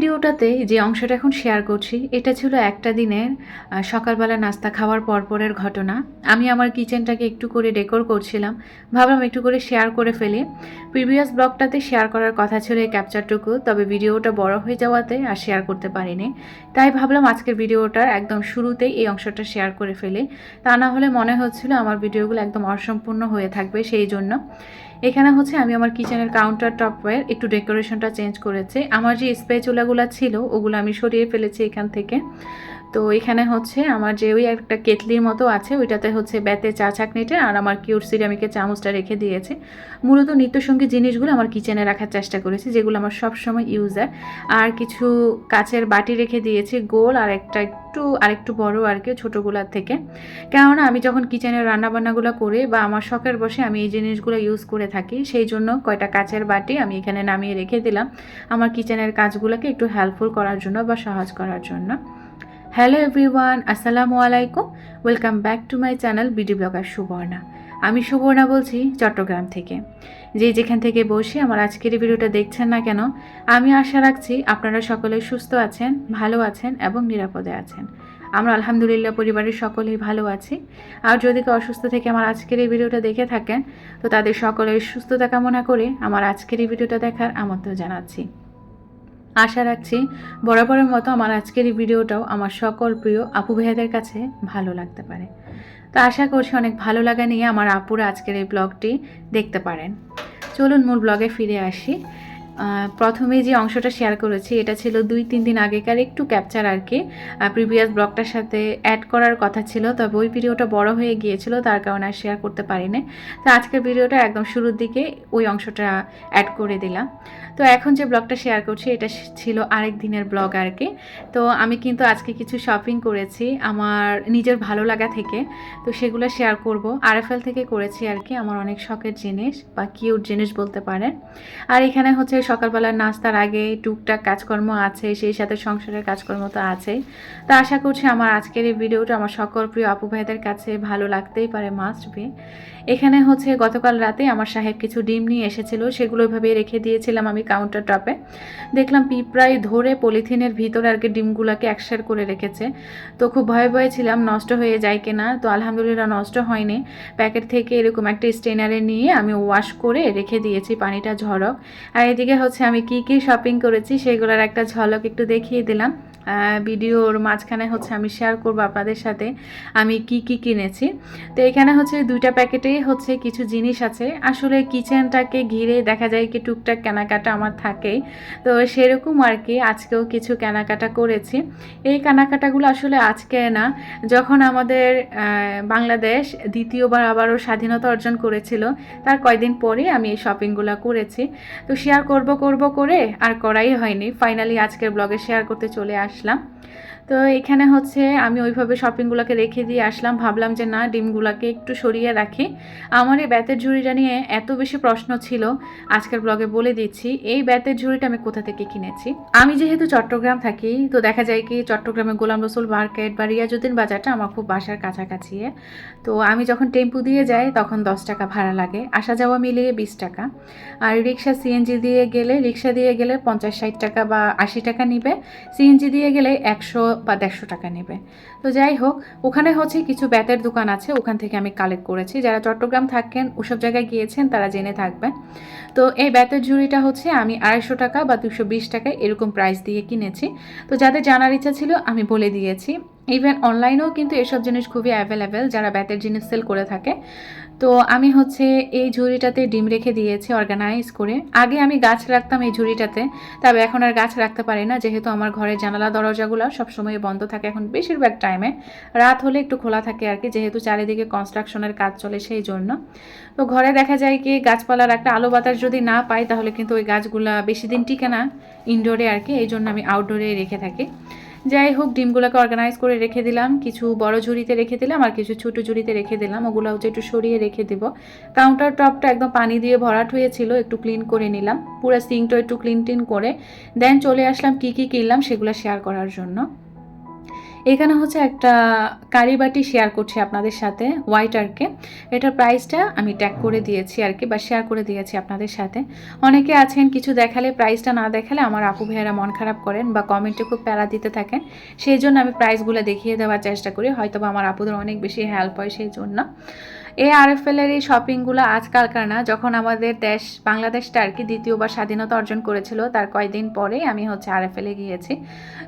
ভিডিওটাতে যে অংশটা এখন শেয়ার করছি, এটা ছিল একটা দিনের সকালবেলা নাস্তা খাওয়ার পরপরের ঘটনা। আমি আমার কিচেনটাকে একটু করে ডেকোর করছিলাম, ভাবলাম একটু করে শেয়ার করে ফেলি। প্রিভিয়াস ব্লগটাতে শেয়ার করার কথা ছিল এই ক্যাপচারটুকু তবে ভিডিওটা বড় হয়ে যাওয়াতে আর শেয়ার করতে পারিনি। তাই ভাবলাম আজকের ভিডিওটার একদম শুরুতেই এই অংশটা শেয়ার করে ফেলি। তা না হলে মনে হচ্ছিল আমার ভিডিওগুলো একদম অসম্পূর্ণ হয়ে থাকবে সেই জন্য। এখানে হচ্ছে আমি আমার কিচেনের কাউন্টার টপের একটু ডেকোরেশনটা চেঞ্জ করেছি। আমার যে স্পেচুলাগুলো ছিল, ওগুলো আমি সরিয়ে ফেলেছি এখান থেকে। তো এখানে হচ্ছে আমার যে ওই একটা কেটলির মতো আছে, ওইটাতে হচ্ছে বেতে চা ছাকনিটা আর আমার কিউর সিরামিকের চামচটা রেখে দিয়েছি। মূলত নিত্যসঙ্গী জিনিসগুলো আমার কিচেনে রাখার চেষ্টা করেছি, যেগুলো আমার সবসময় ইউজ হয় আর কিছু কাচের বাটি রেখে দিয়েছি, গোল আর একটা একটু, আরেকটু বড় আর কি, ছোটোগুলার থেকে। কেননা আমি যখন কিচেনের রান্নাবান্নাগুলো করি বা আমার শখের বসে আমি এই জিনিসগুলো ইউজ করে থাকি, সেই জন্য কয়টা কাচের বাটি আমি এখানে নামিয়ে রেখে দিলাম আমার কিচেনের কাজগুলোকে একটু হেল্পফুল করার জন্য বা সহজ করার জন্য। হ্যালো এভরিওয়ান আসসালামু আলাইকুম welcome back to my channel BD blogger Subarna আমি সুবর্ণা বলছি চট্টগ্রাম থেকে। যে যেখান থেকে বসে আমার আজকের ভিডিওটা দেখছেন না কেন, আমি আশা রাখছি আপনারা সকলে সুস্থ আছেন, ভালো আছেন এবং নিরাপদে আছেন। আমরা আলহামদুলিল্লাহ পরিবারের সকলেই ভালো আছি। আর যদি কেউ অসুস্থ থেকে আমার আজকের এই ভিডিওটা দেখে থাকেন, তো তাদের সকলের সুস্থতা কামনা করে আমার আজকের এই ভিডিওটা দেখার আমন্ত্রণ জানাচ্ছি। আশা রাখছি বরাবরের মতো আমার আজকের এই ভিডিওটাও আমার সকল প্রিয় আপু ভাইয়াদের কাছে ভালো লাগতে পারে। তো আশা করছি অনেক ভালো লাগা নিয়ে আমার আপুরা আজকের এই ব্লগটি দেখতে পারেন। চলুন মূল ব্লগে ফিরে আসি। প্রথমে যে অংশটা শেয়ার করেছি, এটা ছিল দুই, তিন দিন আগেকার একটু ক্যাপচার আর কি। প্রিভিয়াস ব্লগটার সাথে অ্যাড করার কথা ছিল, তবে ওই ভিডিওটা বড় হয়ে গিয়েছিল, তার কারণে আর শেয়ার করতে পারিনি। তো আজকের ভিডিওটা একদম শুরুর দিকে ওই অংশটা অ্যাড করে দিলাম। তো এখন যে ব্লগটা শেয়ার করছি, এটা ছিল আরেক দিনের ব্লগ আর কি। তো আমি কিন্তু আজকে কিছু শপিং করেছি, আমার নিজের ভালো লাগা থেকে। তো সেগুলো শেয়ার করব। আরএফএল থেকে করেছি আর কি, আমার অনেক শখের জিনিস বা কিউট জিনিস বলতে পারেন। আর এখানে হচ্ছে সকালবেলার নাস্তার আগে টুকটাক কাজকর্ম আছে, সেই সাথে সংসারের কাজকর্ম তো আছেই তো আশা করছি আমার আজকের এই ভিডিওটা আমার সকল প্রিয় আপু ভাইদের কাছে ভালো লাগতেই পারে মাস্ট বি এখানে হচ্ছে গতকাল রাতে আমার সাহেব কিছু ডিম নিয়ে এসেছিল, সেগুলো ওইভাবে রেখে দিয়েছিলাম আমি কাউন্টার টপে দেখলাম পিঁপড়াই ধরে পলিথিনের ভিতরে আর কি ডিমগুলোকে একসার করে রেখেছে। তো খুব ভয়ে ভয়ে ছিলাম, নষ্ট হয়ে যায় কিনা? তো আলহামদুলিল্লাহ নষ্ট হয়নি। প্যাকেট থেকে এরকম একটা স্টেনারে নিয়ে আমি ওয়াশ করে রেখে দিয়েছি, পানিটা ঝরক। আর এদিকে হচ্ছে আমি কি কি শপিং করেছি সেগুলোর একটা ঝলক একটু দেখিয়ে দিলাম। ভিডিওর মাঝখানে হচ্ছে আমি শেয়ার করব আপনাদের সাথে আমি কি কি কিনেছি। তো এখানে হচ্ছে দুইটা প্যাকেটেই হচ্ছে কিছু জিনিস আছে। আসলে কিচেনটাকে ঘিরে দেখা যায় কি টুকটাক কেনাকাটা আমার থাকেই। তো সেরকম আর কি আজকেও কিছু কেনাকাটা করেছি। এই কেনাকাটাগুলো আসলে আজকে না, যখন আমাদের বাংলাদেশ দ্বিতীয়বার আবারও স্বাধীনতা অর্জন করেছিল, তার কয়দিন পরে আমি এই শপিংগুলো করেছি। তো শেয়ার করব করব করে আর করাই হয়নি। ফাইনালি আজকের ব্লগে শেয়ার করতে চলে আসলাম। তো এখানে হচ্ছে আমি ওইভাবে শপিংগুলোকে রেখে দিয়ে আসলাম। ভাবলাম যে না, ডিমগুলোকে একটু সরিয়ে রাখি। আমার এই ব্যাতের ঝুড়িটা নিয়ে এত বেশি প্রশ্ন ছিল, আজকের ব্লগে বলে দিচ্ছি, এই ব্যাতের ঝুড়িটা আমি কোথা থেকে কিনেছি? আমি যেহেতু চট্টগ্রাম থাকি, তো দেখা যায় কি চট্টগ্রামে গোলাম রসুল মার্কেট বা রিয়াজুদ্দিন বাজারটা আমার খুব বাসার কাছাকাছি তো আমি যখন টেম্পু দিয়ে যাই, তখন দশ টাকা ভাড়া লাগে। আসা যাওয়া মিলিয়ে বিশ টাকা। আর রিক্সা সিএনজি দিয়ে গেলে, রিক্সা দিয়ে গেলে পঞ্চাশ ষাট টাকা বা আশি টাকা নিবে। সিএনজি দিয়ে গেলে একশো বা দেড়শো টাকা নেবে। তো যাই হোক, ওখানে হচ্ছে কিছু ব্যাতের দোকান আছে, ওখান থেকে আমি কালেক্ট করেছি। যারা চট্টগ্রাম থাকেন, ওসব জায়গায় গিয়েছেন, তারা জেনে থাকবেন। তো এই ব্যাতের ঝুড়িটা হচ্ছে আমি আড়াইশো টাকা বা দুশো বিশ টাকায় এরকম প্রাইস দিয়ে কিনেছি। তো যাদের জানার ইচ্ছা ছিল, আমি বলে দিয়েছি। ইভেন অনলাইনেও কিন্তু এসব জিনিস খুবই অ্যাভেলেবেল যারা ব্যাতের জিনিস সেল করে থাকে। তো আমি হচ্ছে এই ঝুড়িটাতে ডিম রেখে দিয়েছি অর্গানাইজ করে। আগে আমি গাছ রাখতাম এই ঝুড়িটাতে, তবে এখন আর গাছ রাখতে পারি না। যেহেতু আমার ঘরের জানালা, দরজাগুলো সবসময় বন্ধ থাকে এখন বেশিরভাগ টাইমে রাত হলে একটু খোলা থাকে আর কি, যেহেতু চারিদিকে কনস্ট্রাকশনের কাজ চলে সেই জন্য। তো ঘরে দেখা যায় কি, গাছপালার একটা আলো বাতাস যদি না পাই, তাহলে কিন্তু ওই গাছগুলা বেশি দিন টিকে না ইনডোরে আর কি, এই জন্য আমি আউটডোরে রেখে থাকি। যাই হোক ডিমগুলোকে অর্গানাইজ করে রেখে দিলাম। কিছু বড় ঝুড়িতে রেখে দিলাম আর কিছু ছোটো ঝুড়িতে রেখে দিলাম। ওগুলো হচ্ছে একটু সরিয়ে রেখে দিব। কাউন্টার টপটা একদম পানি দিয়ে ভরাট হয়েছিল, একটু ক্লিন করে নিলাম। পুরো সিঙ্কটা একটু ক্লিন টিন করে। দেন চলে আসলাম কি কি কিনলাম সেগুলো শেয়ার করার জন্য। এখানে হচ্ছে একটা কারি বাটি শেয়ার করছি আপনাদের সাথে হোয়াইট আরকে এটার প্রাইসটা আমি ট্যাগ করে দিয়েছি আর কি, বা শেয়ার করে দিয়েছি আপনাদের সাথে। অনেকে আছেন কিছু দেখালে প্রাইসটা না দেখালে আমার আপু ভাইয়েরা মন খারাপ করেন বা কমেন্টে খুব প্যারা দিতে থাকেন। সেই জন্য আমি প্রাইসগুলো দেখিয়ে দেওয়ার চেষ্টা করি হয়তো আমার আপুদের অনেক বেশি হেল্প হয় সেই জন্য। এই আরএফএলের এই শপিংগুলো আজকালকার না, যখন আমাদের দেশ, বাংলাদেশটা আর কি দ্বিতীয়বার স্বাধীনতা অর্জন করেছিল, তার কয়েকদিন পরে আমি হচ্ছে আরএফএলে গিয়েছি।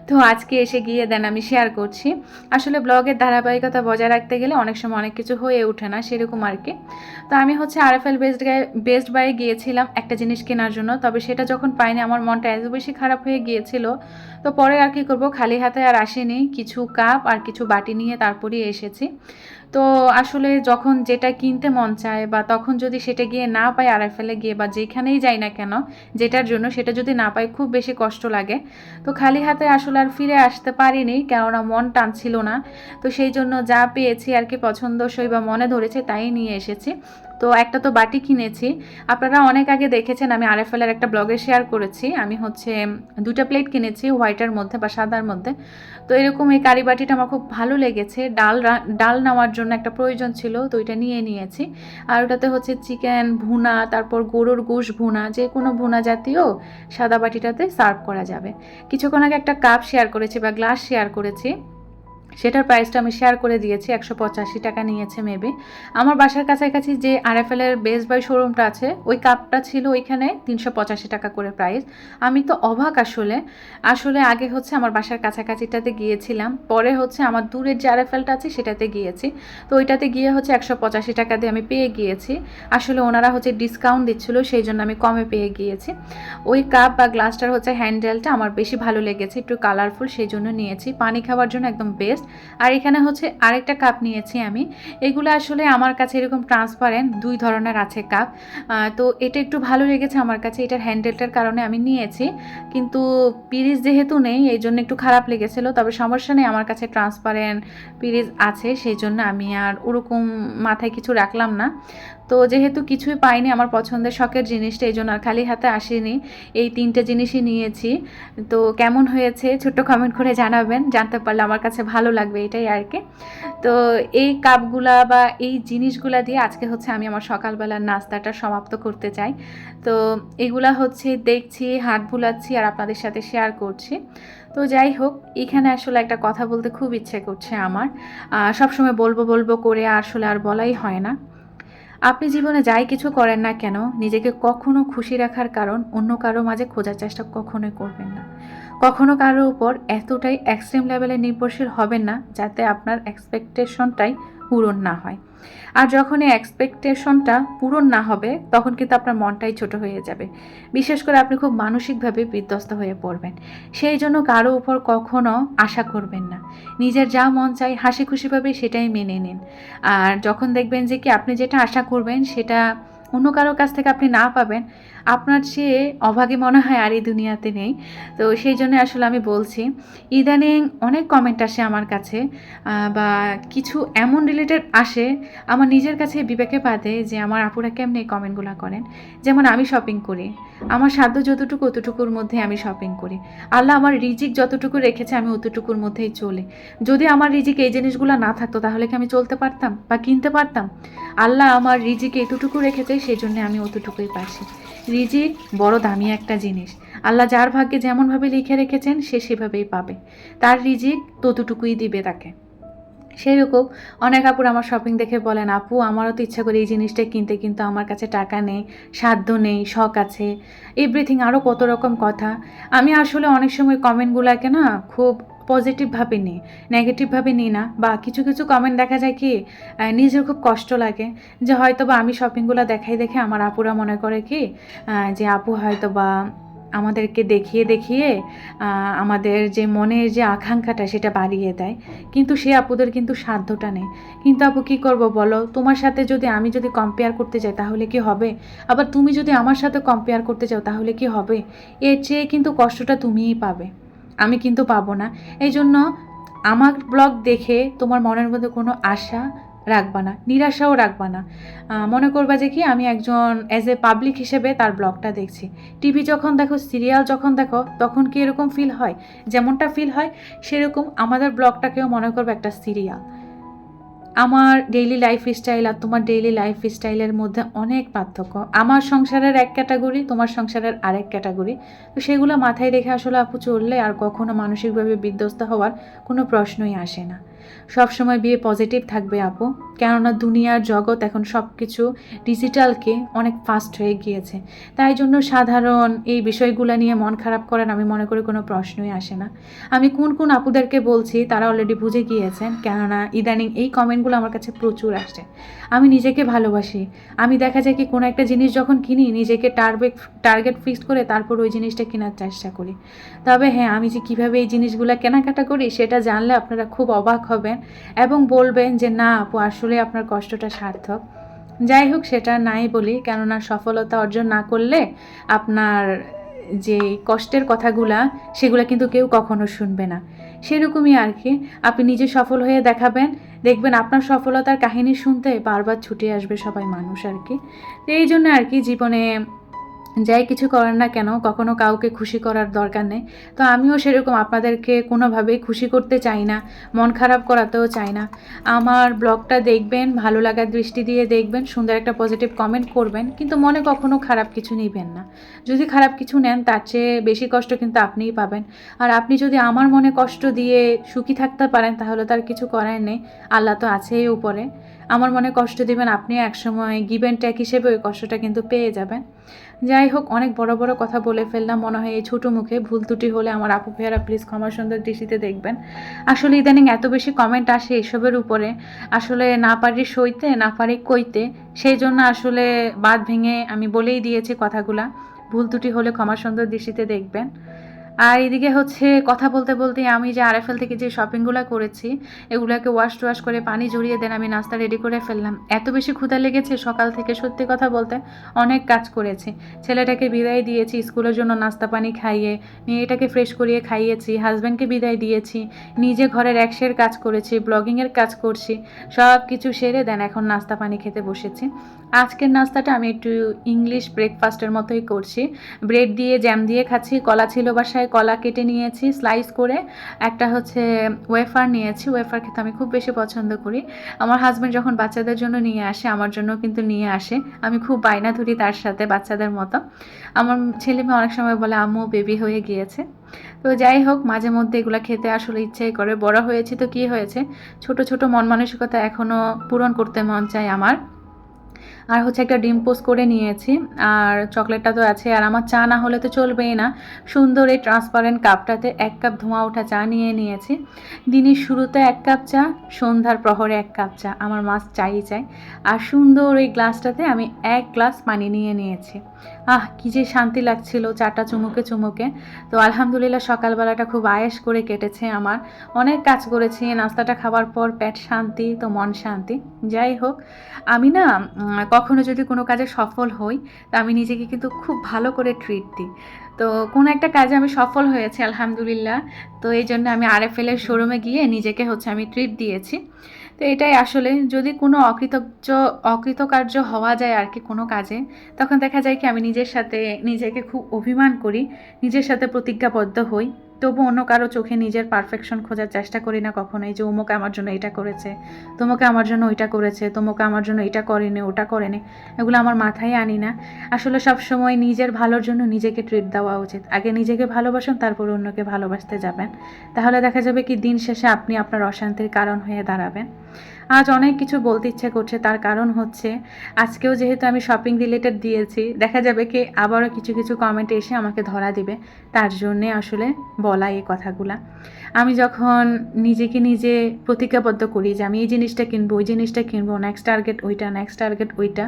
তো আজকে এসে গিয়ে দেন আমি শেয়ার করছি। আসলে ব্লগের ধারাবাহিকতা বজায় রাখতে গেলে অনেক সময় অনেক কিছু হয়ে ওঠে না, সেরকম আর কি। তো আমি হচ্ছে আরএফএল বেস্ট বেস্ট বাইয়ে গিয়েছিলাম একটা জিনিস কেনার জন্য, তবে সেটা যখন পাইনি, আমার মনটা এত বেশি খারাপ হয়ে গিয়েছিল, তো পরে আর কি করব, খালি হাতে আর আসেনি। কিছু কাপ আর কিছু বাটি নিয়ে তারপরেই এসেছি। তো আসলে যখন যেটা কিনতে মন চায় বা তখন যদি সেটা গিয়ে না পাই ফেলে গিয়ে বা যেখানেই যাই না কেন, যেটার জন্য সেটা যদি না পাই খুব বেশি কষ্ট লাগে। তো খালি হাতে আসলে আর ফিরে আসতে পারিনি, কেননা মন টানছিল না। তো সেই জন্য যা পেয়েছি আর কি পছন্দসই বা মনে ধরেছে তাই নিয়ে এসেছি। তো একটা তো বাটি কিনেছি। আপনারা অনেক আগে দেখেছেন আমি আরএফএলের একটা ব্লগে শেয়ার করেছি। আমি হচ্ছে দুটা প্লেট কিনেছি, হোয়াইটের মধ্যে বা সাদার মধ্যে। তো এরকম এই কারি বাটিটা আমার খুব ভালো লেগেছে। ডাল ডাল নেওয়ার জন্য একটা প্রয়োজন ছিল, তো ওইটা নিয়ে নিয়েছি। আর ওটাতে হচ্ছে চিকেন ভুনা, তারপর গরুর গোশ ভুনা, যে কোনো ভুনা জাতীয় সাদা বাটিটাতে সার্ভ করা যাবে। কিছুক্ষণ আগে একটা কাপ শেয়ার করেছি বা গ্লাস শেয়ার করেছি। সেটার প্রাইসটা আমি শেয়ার করে দিয়েছি, একশো পঁচাশি টাকা নিয়েছে মেবি আমার বাসার কাছাকাছি যে আরএফএল এর বেস্ট বাই শোরুমটা আছে, ওই কাপটা ছিল ওইখানে তিনশো পঁচাশি টাকা করে প্রাইস আমি তো অবাক আসলে। আসলে আগে হচ্ছে আমার বাসার কাছাকাছিটাতে গিয়েছিলাম, পরে হচ্ছে আমার দূরের যে আরএফএলটা আছে সেটাতে গিয়েছি। তো ওইটাতে গিয়ে হচ্ছে একশো পঁচাশি টাকা দিয়ে আমি পেয়ে গিয়েছি। আসলে ওনারা হচ্ছে ডিসকাউন্ট দিচ্ছিল, সেই জন্য আমি কমে পেয়ে গিয়েছি। ওই কাপ বা গ্লাসটার হচ্ছে হ্যান্ডেলটা আমার বেশি ভালো লেগেছে, একটু কালারফুল সেই জন্য নিয়েছি। পানি খাওয়ার জন্য একদম বেস্ট আর এখানে হচ্ছে আরেকটা কাপ নিয়েছি আমি। এগুলো আসলে আমার কাছে এরকম ট্রান্সপারেন্ট দুই ধরনের আছে কাপ তো এটা একটু ভালো লেগেছে আমার কাছে, এটার হ্যান্ডেলটার কারণে আমি নিয়েছি। কিন্তু পিরিজ যেহেতু নেই, এই জন্য একটু খারাপ লেগেছিলো। তবে সমস্যা নেই, আমার কাছে ট্রান্সপারেন্ট পিরিজ আছে, সেই জন্য আমি আর ওরকম মাথায় কিছু রাখলাম না। তো যেহেতু কিছুই পাইনি, আমার পছন্দের শখের জিনিসটা এই জন্য আর খালি হাতে আসিনি। এই তিনটে জিনিসই নিয়েছি। তো কেমন হয়েছে ছোট্ট কমেন্ট করে জানাবেন, জানতে পারলে আমার কাছে ভালো লাগবে এটাই আর কি। তো এই কাপগুলা বা এই জিনিসগুলা দিয়ে আজকে হচ্ছে আমি আমার সকালবেলার নাস্তাটা সমাপ্ত করতে চাই। তো এগুলা হচ্ছে দেখছি হাট ভুলাচ্ছি আর আপনাদের সাথে শেয়ার করছি। তো যাই হোক, এখানে আসলে একটা কথা বলতে খুব ইচ্ছে করছে আমার। সবসময় বলব বলব করে আসলে আর বলাই হয় না। আপনি জীবনে যাই কিছু করেন না কেন, নিজেকে কখনো খুশি রাখার কারণ অন্য কারও মাঝে খোঁজার চেষ্টা কখনোই করবেন না। কখনো কারোর উপর এতটাই এক্সট্রিম লেভেলে নির্ভরশীল হবেন না, যাতে আপনার এক্সপেকটেশনটাই পূরণ না হয়। আর যখন এই এক্সপেকটেশনটা পূরণ না হবে, তখন কিন্তু আপনার মনটাই ছোট হয়ে যাবে। বিশেষ করে আপনি খুব মানসিকভাবে বিধ্বস্ত হয়ে পড়বেন। সেই জন্য কারও উপর কখনো আশা করবেন না। নিজের যা মন চাই হাসি খুশিভাবে সেটাই মেনে নিন। আর যখন দেখবেন যে কি আপনি যেটা আশা করবেন, সেটা অন্য কারোর কাছ থেকে আপনি না পাবেন আপনার চেয়ে অভাগী মনে হয় আর এই দুনিয়াতে নেই। তো সেই জন্য আসলে আমি বলছি, ইদানিং অনেক কমেন্ট আসে আমার কাছে বা কিছু এমন রিলেটেড আসে, আমার নিজের কাছে বিবেকে বাদে যে আমার আপুরা কেমনি এই কমেন্টগুলো করেন। যেমন আমি শপিং করি, আমার সাধ্য যতটুকু অতটুকুর মধ্যে আমি শপিং করি। আল্লাহ আমার রিজিক যতটুকু রেখেছে আমি অতটুকুর মধ্যেই চলে। যদি আমার রিজিক এই জিনিসগুলো না থাকতো তাহলে কি আমি চলতে পারতাম বা কিনতে পারতাম? আল্লাহ আমার রিজিকে এতটুকু রেখেছে, সেই জন্য আমি অতটুকুই পাচ্ছি রিজিক বড় দামি একটা জিনিস। আল্লাহ যার ভাগ্যে যেমনভাবে লিখে রেখেছেন, সে সেভাবেই পাবে। তার রিজিক ততটুকুই দিবে তাকে। সেরকম অনেক আপুর আমার শপিং দেখে বলেন, আপু, আমারও তো ইচ্ছা করে এই জিনিসটা কিনতে, কিন্তু আমার কাছে টাকা নেই, সাধ্য নেই, শখ আছে এভরিথিং আরও কত রকম কথা। আমি আসলে অনেক সময় কমেন্টগুলোকে না, খুব পজিটিভভাবে নিই নেগেটিভভাবে নিই না। বা কিছু কিছু কমেন্ট দেখা যায় কি নিজের খুব কষ্ট লাগে। যে হয়তো বা আমি শপিংগুলো দেখাই দেখে আমার আপুরা মনে করে কি যে আপু হয়তো বা আমাদেরকে দেখিয়ে দেখিয়ে আমাদের যে মনের যে আকাঙ্ক্ষাটা সেটা বাড়িয়ে দেয়। কিন্তু সে আপুদের কিন্তু সাধ্যটা নেই। কিন্তু আপু কি করব বলো? তোমার সাথে যদি আমি যদি কম্পেয়ার করতে যাই তাহলে কি হবে? আবার তুমি যদি আমার সাথে কম্পেয়ার করতে চাও তাহলে কি হবে? এর চেয়ে কিন্তু কষ্টটা তুমিই পাবে। আমি কিন্তু পাবো না। এই জন্য আমার ব্লগ দেখে তোমার মনের মধ্যে কোনো আশা রাখবা না, নিরাশাও রাখবা না। মনে করবা যে কি আমি একজন অ্যাজ এ পাবলিক হিসেবে তার ব্লগটা দেখছি। টিভি যখন দেখো সিরিয়াল যখন দেখো, তখন কি এরকম ফিল হয়? যেমনটা ফিল হয়, সেরকম আমাদের ব্লগটাকেও মনে করবে একটা সিরিয়াল আমার ডেইলি লাইফ স্টাইল আর তোমার ডেইলি লাইফ স্টাইলের মধ্যে অনেক পার্থক্য। আমার সংসারের এক ক্যাটাগরি তোমার সংসারের আরেক ক্যাটাগরি তো সেগুলো মাথায় রেখে আসলে আপু চললে আর কখনো মানসিকভাবে বিধ্বস্ত হওয়ার কোনো প্রশ্নই আসে না। সবসময় বিয়ে পজিটিভ থাকবে আপু। কেননা দুনিয়ার জগৎ এখন সব কিছু ডিজিটালকে অনেক ফাস্ট হয়ে গিয়েছে। তাই জন্য সাধারণ এই বিষয়গুলো নিয়ে মন খারাপ করেন আমি মনে করি কোনো প্রশ্নই আসে না। আমি কোন কোন আপুদেরকে বলছি তারা অলরেডি বুঝে গিয়েছেন, কেননা ইদানিং এই কমেন্টগুলো আমার কাছে প্রচুর আসছে আমি নিজেকে ভালোবাসি। আমি দেখা যায় কি কোনো একটা জিনিস যখন কিনি, নিজেকে টার্গেট টার্গেট ফিক্সড করে তারপর ওই জিনিসটা কেনার চেষ্টা করি। তবে হ্যাঁ আমি যে কীভাবে এই জিনিসগুলো কেনাকাটা করি, সেটা জানলে আপনারা খুব অবাক হবেন এবং বলবেন যে, না আপু আসলে আপনার কষ্টটা সার্থক। যাই হোক, সেটা নাই বলি, কেননা সফলতা অর্জন না করলে আপনার যে কষ্টের কথাগুলা, সেগুলো কিন্তু কেউ কখনো শুনবে না। সেরকমই আর কি। আপনি নিজে সফল হয়ে দেখাবেন, দেখবেন আপনার সফলতার কাহিনী শুনতে বারবার ছুটে আসবে সবাই মানুষ আর কি। এই জন্য আর কি জীবনে যাই কিছু করেন না কেন, কখনো কাউকে খুশি করার দরকার নেই। তো আমিও সেরকম আপনাদেরকে কোনোভাবেই খুশি করতে চাই না, মন খারাপ করাতেও চাই না। আমার ব্লগটা দেখবেন, ভালো লাগার দৃষ্টি দিয়ে দেখবেন, সুন্দর একটা পজিটিভ কমেন্ট করবেন, কিন্তু মনে কখনো খারাপ কিছু নেবেন না। যদি খারাপ কিছু নেন, তার চেয়ে বেশি কষ্ট কিন্তু আপনিই পাবেন। আর আপনি যদি আমার মনে কষ্ট দিয়ে সুখী থাকতে পারেন, তাহলে তার কিছু করার নেই, আল্লাহ তো আছেই উপরে। আমার মনে কষ্ট দিবেন আপনি একসময় গিভেন ট্যাক হিসেবে ওই কষ্টটা কিন্তু পেয়ে যাবেন। যাই হোক, অনেক বড় বড় কথা বলে ফেললাম, মনে হয় এই ছোটো মুখে ভুল ত্রুটি হলে আমার আপু ভাইয়ারা প্লিজ ক্ষমা সুন্দর দৃষ্টিতে দেখবেন। আসলে ইদানিং এত বেশি কমেন্ট আসে এসবের উপরে, আসলে না পারি সইতে, না পারি কইতে, সেই জন্য আসলে বাদ ভেঙে আমি বলেই দিয়েছি কথাগুলা। ভুল ত্রুটি হলে ক্ষমা সুন্দর দৃষ্টিতে দেখবেন। আর এদিকে হচ্ছে কথা বলতে বলতে আমি যে আরএফএল থেকে যে শপিংগুলো করেছি, এগুলোকে ওয়াশ টোয়াশ করে পানি জড়িয়ে দেন আমি নাস্তা রেডি করে ফেললাম। এত বেশি ক্ষুধা লেগেছে সকাল থেকে সত্যি কথা বলতে অনেক কাজ করেছি। ছেলেটাকে বিদায় দিয়েছি, স্কুলের জন্য নাস্তা পানি খাইয়ে, মেয়েটাকে ফ্রেশ করিয়ে খাইয়েছি হাজব্যান্ডকে বিদায় দিয়েছি, নিজে ঘরের একশের কাজ করেছি ব্লগিংয়ের কাজ করছি সব কিছু সেরে দেন এখন নাস্তা পানি খেতে বসেছি। আজকের নাস্তাটা আমি একটু ইংলিশ ব্রেকফাস্টের মতোই করছি। ব্রেড দিয়ে জ্যাম দিয়ে খাচ্ছি, কলা ছিল বাসায়, কলা কেটে নিয়েছি স্লাইস করে। একটা হচ্ছে ওয়েফার নিয়েছি ওয়েফার খেতে আমি খুব বেশি পছন্দ করি। আমার হাজব্যান্ড যখন বাচ্চাদের জন্য নিয়ে আসে, আমার জন্য কিন্তু নিয়ে আসে। আমি খুব বায়না ধরি তার সাথে, বাচ্চাদের মতো। আমার ছেলে মেয়ে অনেক সময় বলে, আম্মু বেবি হয়ে গিয়েছে। তো যাই হোক, মাঝে মধ্যে এগুলো খেতে আসলে ইচ্ছে করে। বড় হয়েছে তো কি হয়েছে? ছোট ছোট মন মানসিকতা এখনও পূরণ করতে মন চায় আমার। আর হচ্ছে একটা ডিম পোস্ট করে নিয়েছি। আর চকলেটটা তো আছে, আর আমার চা না হলে তো চলবেই না। সুন্দর এই ট্রান্সপারেন্ট কাপটাতে এক কাপ ধোঁয়া ওঠা চা নিয়ে নিয়েছি। দিনের শুরুতে এক কাপ চা, সন্ধ্যার প্রহরে এক কাপ চা। আমার মাছ চাই চাই। আর সুন্দর এই গ্লাসটাতে আমি এক গ্লাস পানি নিয়ে নিয়েছি। আহ, কি যে শান্তি লাগছিল চাটা চুমুকে চুমুকে। তো আলহামদুলিল্লাহ সকালবেলাটা খুব আয়েস করে কেটেছে আমার। অনেক কাজ করেছি, নাস্তাটা খাওয়ার পর পেট শান্তি, তো মন শান্তি। যাই হোক, আমি না কখনো যদি কোনো কাজে সফল হই, তা আমি নিজেকে কিন্তু খুব ভালো করে ট্রিট দিই। তো কোনো একটা কাজে আমি সফল হয়েছি, আলহামদুলিল্লাহ। তো এই জন্য আমি আরএফএল এর শোরুমে গিয়ে নিজেকে হচ্ছে আমি ট্রিট দিয়েছি। তো এটাই আসলে, যদি কোনো অকৃতজ্ঞ, অকৃতকার্য হওয়া যায় আর কি কোনো কাজে, তখন দেখা যায় কি আমি নিজের সাথে নিজেকে খুব অভিমান করি, নিজের সাথে প্রতিজ্ঞাবদ্ধ হই। তবু অন্য কারও চোখে নিজের পারফেকশন খোঁজার চেষ্টা করি না কখনোই যে অমুক আমার জন্য এটা করেছে, তোমাকে আমার জন্য ওইটা করেছে, তোমাকে আমার জন্য এটা করেনি, ওটা করেনি, এগুলো আমার মাথায় আনি না। আসলে সব সময় নিজের ভালোর জন্য নিজেকে ট্রিট দেওয়া উচিত। আগে নিজেকে ভালোবাসুন, তারপর অন্যকে ভালোবাসতে যাবেন। তাহলে দেখা যাবে কি দিন শেষে আপনি আপনার অশান্তির কারণ হয়ে দাঁড়াবেন। আজ অনেক কিছু বলতে ইচ্ছে করছে, তার কারণ হচ্ছে আজকেও যেহেতু আমি শপিং রিলেটেড দিয়েছি, দেখা যাবে কি আবারও কিছু কিছু কমেন্ট এসে আমাকে ধরা দিবে, তার জন্যে আসলে বলা এই কথাগুলা। আমি যখন নিজেকে নিজে প্রতিজ্ঞাবদ্ধ করি যে আমি এই জিনিসটা কিনবো, ওই জিনিসটা কিনবো নেক্সট টার্গেট ওইটা নেক্সট টার্গেট ওইটা,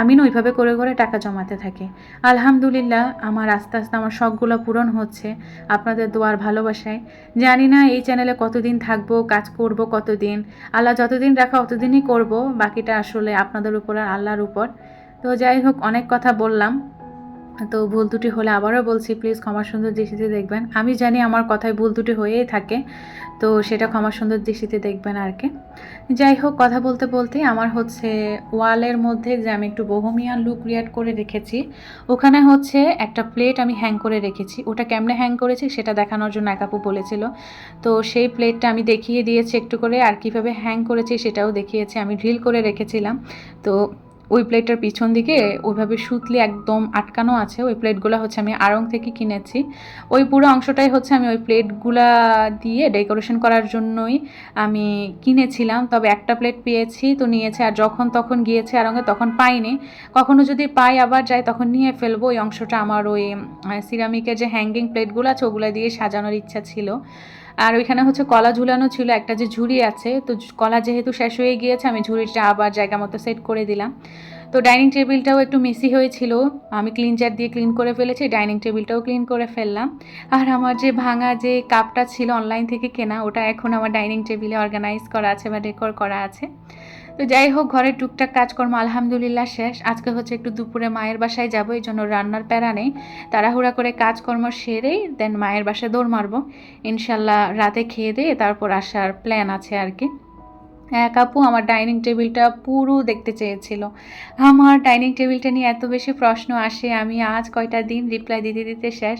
আমি না ওইভাবে করে করে টাকা জমাতে থাকি। আলহামদুলিল্লাহ, আমার আস্তে আস্তে আমার শখগুলো পূরণ হচ্ছে আপনাদের দোয়ার ভালোবাসায়। জানি না এই চ্যানেলে কতদিন থাকব, কাজ করব কতদিন, আল্লাহ যতদিন রাখা অতদিনই করব, বাকিটা আসলে আপনাদের উপর আর আল্লাহর উপর। তো যাই হোক, অনেক কথা বললাম। তো ভুল ত্রুটি হলে আবারও বলছি প্লিজ ক্ষমা সুন্দর দেখবেন। আমি জানি আমার কথায় ভুল ত্রুটি হয়েই থাকে। তো সেটা ক্ষমা সুন্দর দৃষ্টিতে দেখবেন আর কি। যাই হোক, কথা বলতে বলতে আমার হচ্ছে ওয়ালের মধ্যে যে আমি একটু বোহমিয়ান লুক ক্রিয়েট করে রেখেছি, ওখানে হচ্ছে একটা প্লেট আমি হ্যাং করে রেখেছি। ওটা কেমনে হ্যাং করেছি সেটা দেখানোর জন্য একাপু বলেছিল। তো সেই প্লেটটা আমি দেখিয়ে দিয়েছি একটু করে আর কীভাবে হ্যাং করেছি সেটাও দেখিয়েছি। আমি ড্রিল করে রেখেছিলাম। তো ওই প্লেটটার পিছন দিকে ওইভাবে সুতলি একদম আটকানো আছে। ওই প্লেটগুলো হচ্ছে আমি আড়ং থেকে কিনেছি। ওই পুরো অংশটাই হচ্ছে আমি ওই প্লেটগুলা দিয়ে ডেকোরেশন করার জন্যই আমি কিনেছিলাম। তবে একটা প্লেট পেয়েছি তো নিয়েছে আর যখন তখন গিয়েছে আড়ঙে তখন পাইনি। কখনো যদি পাই আবার যাই তখন নিয়ে ফেলব। ওই অংশটা আমার ওই সিরামিকের যে হ্যাঙ্গিং প্লেটগুলো আছে ওগুলো দিয়ে সাজানোর ইচ্ছা ছিল। আর ওইখানে হচ্ছে কলা ঝুলানো ছিল, একটা যে ঝুড়ি আছে, তো কলা যেহেতু শেষ হয়ে গিয়েছে, আমি ঝুড়িটা আবার জায়গা মতো সেট করে দিলাম। তো ডাইনিং টেবিলটাও একটু মিসি হয়েছিল, আমি ক্লিনজার দিয়ে ক্লিন করে ফেলেছি, ডাইনিং টেবিলটাও ক্লিন করে ফেললাম। আর আমার যে ভাঙা যে কাপটা ছিল অনলাইন থেকে কেনা, ওটা এখন আমার ডাইনিং টেবিলে অর্গানাইজ করা আছে বা ডেকোর করা আছে। তো যাই হোক ঘরের টুকটাক কাজকর্ম আলহামদুলিল্লাহ শেষ। আজকে হচ্ছে একটু দুপুরে মায়ের বাসায় যাব, এই জন্য রান্নার প্যারা নেই। তাড়াহুড়া করে কাজকর্ম সেরেই দেন মায়ের বাসায় দৌড় মারবো। ইনশাল্লাহ রাতে খেয়ে দিয়ে তারপর আসার প্ল্যান আছে আর কি। এক আপু আমার ডাইনিং টেবিলটা পুরো দেখতে চেয়েছিল। আমার ডাইনিং টেবিলটা নিয়ে এত বেশি প্রশ্ন আসে, আমি আজ কয়টা দিন রিপ্লাই দিতে দিতে শেষ।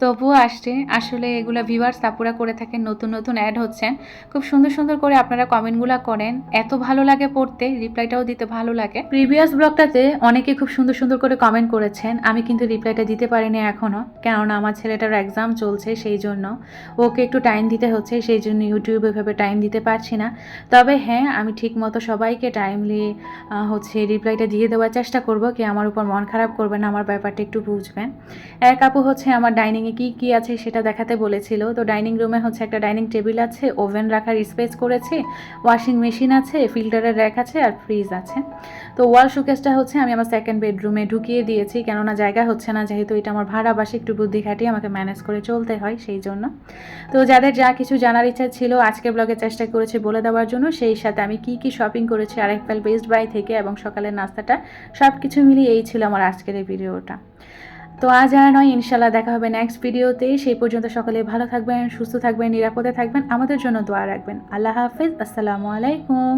তবুও আসছে। আসলে এগুলো ভিভার্স আপুরা করে থাকেন, নতুন নতুন অ্যাড হচ্ছেন। খুব সুন্দর সুন্দর করে আপনারা কমেন্টগুলো করেন। এত ভালো লাগে পড়তে, রিপ্লাইটাও দিতে ভালো লাগে। প্রিভিয়াস ব্লগটাতে অনেকে খুব সুন্দর সুন্দর করে কমেন্ট করেছেন। আমি কিন্তু রিপ্লাইটা দিতে পারিনি এখনও কেননা আমার ছেলেটার এক্সাম চলছে সেই জন্য। ওকে একটু টাইম দিতে হচ্ছে, সেই জন্য ইউটিউবে ভেবে টাইম দিতে পারছি না। তবে হ্যাঁ আমি ঠিক মতো সবাইকে টাইমলি হচ্ছে রিপ্লাইটা দিয়ে দেওয়ার চেষ্টা করব কি আমার উপর মন খারাপ করবে না, আমার ব্যাপারটা একটু বুঝবেন। এক আপু হচ্ছে আমার ডাইনিংয়ে কী কী আছে সেটা দেখাতে বলেছিল। তো ডাইনিং রুমে হচ্ছে একটা ডাইনিং টেবিল আছে ওভেন রাখার স্পেস করেছি ওয়াশিং মেশিন আছে ফিল্টারের র্যাক আছে আর ফ্রিজ আছে। তো ওয়াল শোকেসটা হচ্ছে আমি আমার সেকেন্ড বেডরুমে ঢুকিয়ে দিয়েছি, কেননা জায়গা হচ্ছে না, যেহেতু এটা আমার ভাড়া, বাসে একটু বুদ্ধি খাটিয়ে আমাকে ম্যানেজ করে চলতে হয় সেই জন্য। তো যাদের যা কিছু জানার ইচ্ছা ছিল, আজকে ব্লগে চেষ্টা করেছি বলে দেওয়ার জন্য, সেই সাথে আমি কি কি শপিং করেছি আর একবার বেস্ট বাই থেকে এবং সকালের নাস্তাটা সব কিছু মিলিয়ে এই ছিল আমার আজকের এই ভিডিওটা তো আজ আর নয় ইনশাল্লাহ দেখা হবে নেক্সট ভিডিওতে সেই পর্যন্ত সকলে ভালো থাকবেন, সুস্থ থাকবেন, নিরাপদে থাকবেন, আমাদের জন্য দোয়া রাখবেন। আল্লাহ হাফিজ, আসসালামু আলাইকুম।